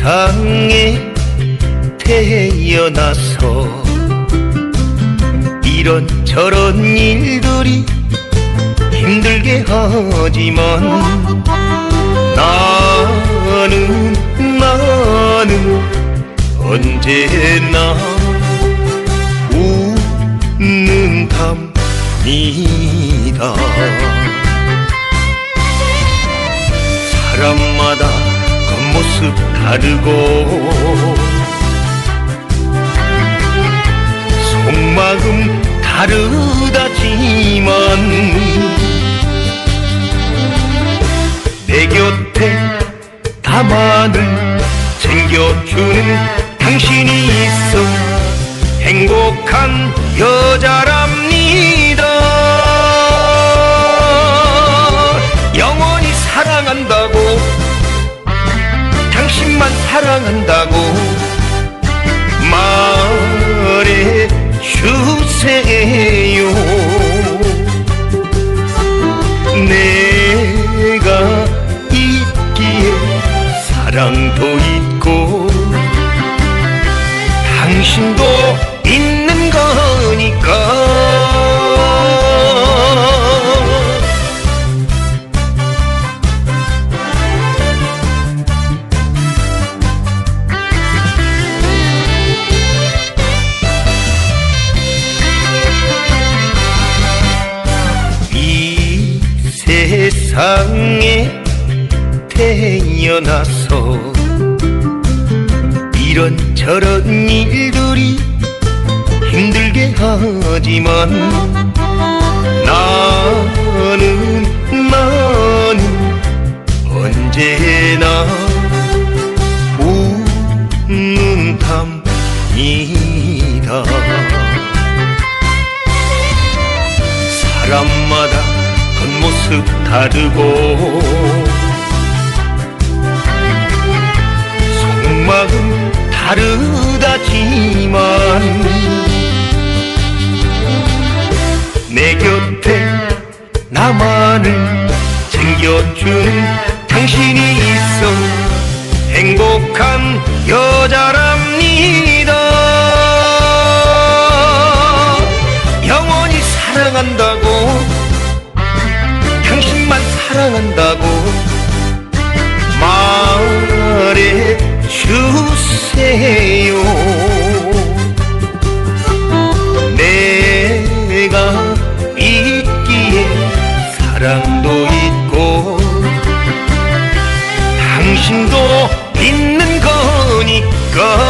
세상에 태어나서 이런저런 일들이 힘들게 하지만 나는 나는 언제나 웃는 답니다. 사람마다 겉모습 다르고 속마음 다르다지만 내 곁에 나만을 챙겨주는 당신이 있어 행복한 여자랍 사랑한다고 말해 주세요. 내가 있기에 사랑도 있고 당신도 세상에 태어나서 이런저런 일들이 힘들게 하지만 나는 나는 언제나 웃는 답니다. 사람마다 겉 모습 다르고 속마음 다르다지만 내 곁에 나만을 챙겨주는 당신이 있어 행복한 여자랍니다. 영원히 사랑한다 한다고 말해 주세요. 내가 있기에 사랑도 있고 당신도 있는 거니까.